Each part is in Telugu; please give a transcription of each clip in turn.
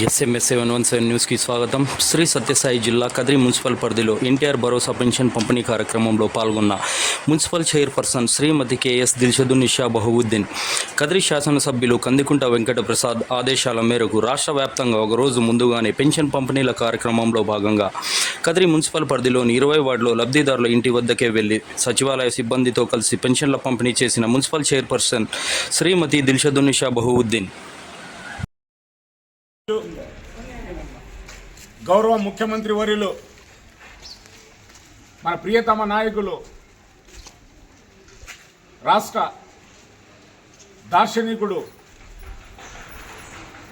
ఎస్ఎంఎస్ సెవెన్ వన్ సెవెన్ న్యూస్కి స్వాగతం. శ్రీ సత్యసాయి జిల్లా కదిరి మున్సిపల్ పరిధిలో ఎన్టీఆర్ భరోసా పెన్షన్ పంపిణీ కార్యక్రమంలో పాల్గొన్న municipal chairperson Shrimati K S Dilshadun Nisha Bahauddin. Kadiri శాసనసభ్యులు కందికుంట వెంకట ప్రసాద్ ఆదేశాల మేరకు రాష్ట్ర వ్యాప్తంగా ఒకరోజు ముందుగానే పెన్షన్ పంపిణీల కార్యక్రమంలో భాగంగా కదిరి మున్సిపల్ పరిధిలోని ఇరవై వార్డులో లబ్ధిదారుల ఇంటి వద్దకే వెళ్ళి సచివాలయ సిబ్బందితో కలిసి పెన్షన్ల పంపిణీ చేసిన మున్సిపల్ చైర్పర్సన్ శ్రీమతి దిల్షదున్ నిషా బహువుద్దీన్. గౌరవ ముఖ్యమంత్రి వర్యులు మన ప్రియతమ నాయకులు రాష్ట్ర దార్శనికుడు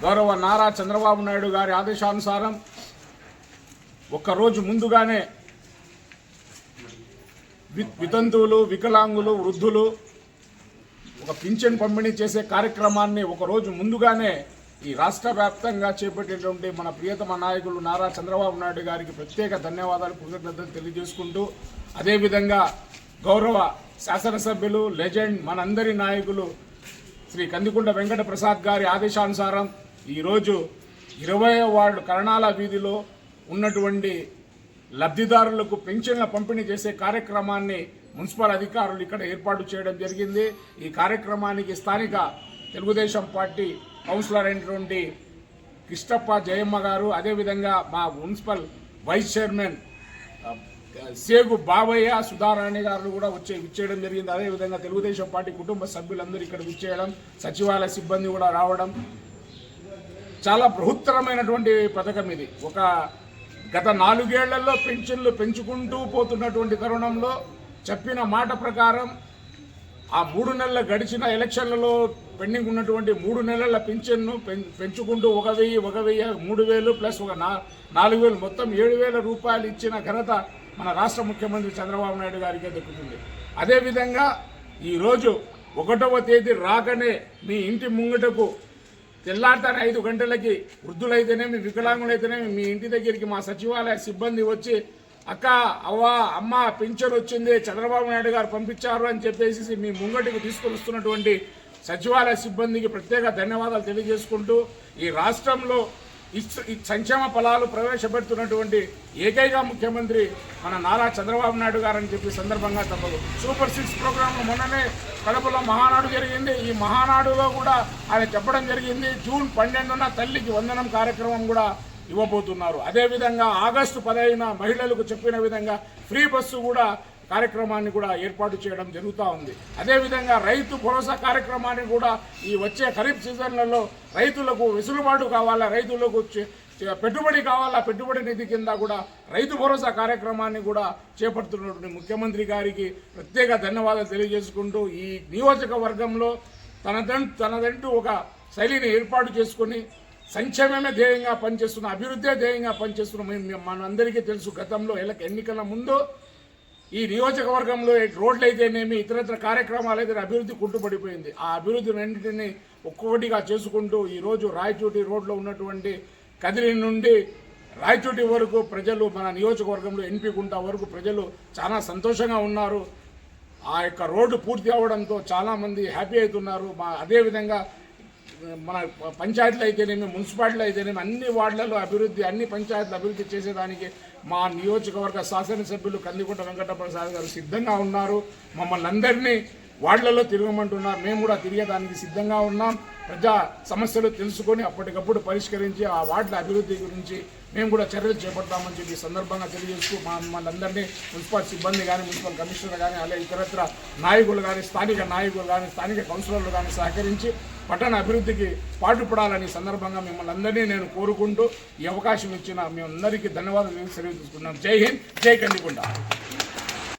గౌరవ నారా చంద్రబాబు నాయుడు గారి ఆదేశానుసారం ఒక్కరోజు ముందుగానే వి- వితంతువులు వికలాంగులు వృద్ధులు ఒక పింఛన్ పంపిణీ చేసే కార్యక్రమాన్ని ఒకరోజు ముందుగానే ఈ రాష్ట్ర వ్యాప్తంగా చేపట్టేటువంటి మన ప్రియతమ నాయకులు నారా చంద్రబాబు నాయుడు గారికి ప్రత్యేక ధన్యవాదాలు కృతజ్ఞతలు తెలియజేసుకుంటూ అదేవిధంగా గౌరవ శాసనసభ్యులు లెజెండ్ మనందరి నాయకులు శ్రీ కందికుంట వెంకట ప్రసాద్ గారి ఆదేశానుసారం ఈరోజు ఇరవై వార్డు కరణాల వీధిలో ఉన్నటువంటి లబ్ధిదారులకు పెన్షన్ల పంపిణీ చేసే కార్యక్రమాన్ని మున్సిపల్ అధికారులు ఇక్కడ ఏర్పాటు చేయడం జరిగింది. ఈ కార్యక్రమానికి స్థానిక తెలుగుదేశం పార్టీ కౌన్సిలర్ అయినటువంటి కృష్ణప్ప జయమ్మ గారు అదేవిధంగా మా మున్సిపల్ వైస్ చైర్మన్ సేగు బాబయ్య సుధారాణి గారు కూడా వచ్చే విచ్చేయడం జరిగింది. అదేవిధంగా తెలుగుదేశం పార్టీ కుటుంబ సభ్యులందరూ ఇక్కడ విచ్చేయడం సచివాలయ సిబ్బంది కూడా రావడం. చాలా బృహత్తరమైనటువంటి పథకం ఇది. ఒక గత నాలుగేళ్ళలో పెన్షన్లు పెంచుకుంటూ పోతున్నటువంటి తరుణంలో చెప్పిన మాట ప్రకారం ఆ మూడు నెలల గడిచిన ఎలక్షన్లలో పెండింగ్ ఉన్నటువంటి మూడు నెలల పింఛన్ను పెం- పెంచుకుంటూ ఒక వెయ్యి ఒక వెయ్యి మూడు వేలు ప్లస్ ఒక నా నాలుగు వేలు మొత్తం ఏడు వేల రూపాయలు ఇచ్చిన ఘనత మన రాష్ట్ర ముఖ్యమంత్రి చంద్రబాబు నాయుడు గారికే దక్కుతుంది. అదేవిధంగా ఈరోజు ఒకటవ తేదీ రాకనే మీ ఇంటి ముంగటకు తెల్లారితాను ఐదు గంటలకి వృద్ధులైతేనేమి వికలాంగులైతేనేమి మీ ఇంటి దగ్గరికి మా సచివాలయ సిబ్బంది వచ్చి అక్క అవ్వ అమ్మ పెన్షన్ వచ్చింది చంద్రబాబు నాయుడు గారు పంపించారు అని చెప్పేసి మీ ముంగటికి తీసుకొని వస్తున్నటువంటి సచివాలయ సిబ్బందికి ప్రత్యేక ధన్యవాదాలు తెలియజేసుకుంటూ ఈ రాష్ట్రంలో ఈ సంక్షేమ ఫలాలు ప్రవేశపెడుతున్నటువంటి ఏకైక ముఖ్యమంత్రి మన నారా చంద్రబాబు నాయుడు గారు అని చెప్పి సందర్భంగా తప్పదు. సూపర్ సిక్స్ ప్రోగ్రామ్ మొన్ననే కడపలో మహానాడు జరిగింది. ఈ మహానాడులో కూడా ఆయన చెప్పడం జరిగింది. జూన్ పన్నెండున తల్లికి వందనం కార్యక్రమం కూడా ఇవ్వబోతున్నారు. అదేవిధంగా ఆగస్టు పదహైదున మహిళలకు చెప్పిన విధంగా ఫ్రీ బస్సు కూడా కార్యక్రమాన్ని కూడా ఏర్పాటు చేయడం జరుగుతూ ఉంది. అదేవిధంగా రైతు భరోసా కార్యక్రమాన్ని కూడా ఈ వచ్చే ఖరీఫ్ సీజన్లలో రైతులకు వెసులుబాటు కావాలా రైతులకు పెట్టుబడి కావాలా పెట్టుబడి నిధి కింద కూడా రైతు భరోసా కార్యక్రమాన్ని కూడా చేపడుతున్నటువంటి ముఖ్యమంత్రి గారికి ప్రత్యేక ధన్యవాదాలు తెలియజేసుకుంటూ ఈ నియోజకవర్గంలో తనదంటూ తనదంటూ ఒక శైలిని ఏర్పాటు చేసుకొని సంక్షేమమే ధ్యేయంగా పనిచేస్తున్న అభివృద్ధే ధ్యేయంగా పనిచేస్తున్న మనందరికీ తెలుసు గతంలో ఎలక ఎన్నికల ముందు ఈ నియోజకవర్గంలో రోడ్లు అయితేనేమి ఇతరత్ర కార్యక్రమాలు అయితే అభివృద్ధి కుంటుపడిపోయింది. ఆ అభివృద్ధి రెండింటిని ఒక్కొక్కటిగా చేసుకుంటూ ఈరోజు రాయచోటి రోడ్లో ఉన్నటువంటి కదిరి నుండి రాయచోటి వరకు ప్రజలు మన నియోజకవర్గంలో ఎన్పి గుంట వరకు ప్రజలు చాలా సంతోషంగా ఉన్నారు. ఆ యొక్క రోడ్డు పూర్తి అవడంతో చాలామంది హ్యాపీ అవుతున్నారు. మా అదేవిధంగా మన పంచాయతీలు అయితేనేమి మున్సిపాలిటీలు అయితేనేమి అన్ని వార్డులలో అభివృద్ధి అన్ని పంచాయతీలు అభివృద్ధి చేసేదానికి మా నియోజకవర్గ శాసనసభ్యులు కందికుంట వెంకట ప్రసాద్ గారు సిద్ధంగా ఉన్నారు. మమ్మల్ని అందరినీ వార్డులలో తిరగమంటున్నారు మేము కూడా తిరిగేదానికి సిద్ధంగా ఉన్నాం. ప్రజా సమస్యలు తెలుసుకొని అప్పటికప్పుడు పరిష్కరించి ఆ వార్డుల అభివృద్ధి గురించి మేము కూడా చర్యలు చేపడతామని చెప్పి సందర్భంగా తెలియజేస్తూ మా మమ్మల్ని అందరినీ మున్సిపల్ సిబ్బంది కానీ మున్సిపల్ కమిషనర్ కానీ అలాగే ఇతరత్ర నాయకులు కానీ స్థానిక నాయకులు కానీ స్థానిక కౌన్సిలర్లు కానీ సహకరించి పట్టణ అభివృద్ధికి పాటుపడాలని సందర్భంగా మిమ్మల్ని అందరినీ నేను కోరుకుంటూ ఈ అవకాశం ఇచ్చిన మీ అందరికీ ధన్యవాదాలు తెలియజేసుకుంటున్నాను జై హింద్ జై కందికుంటా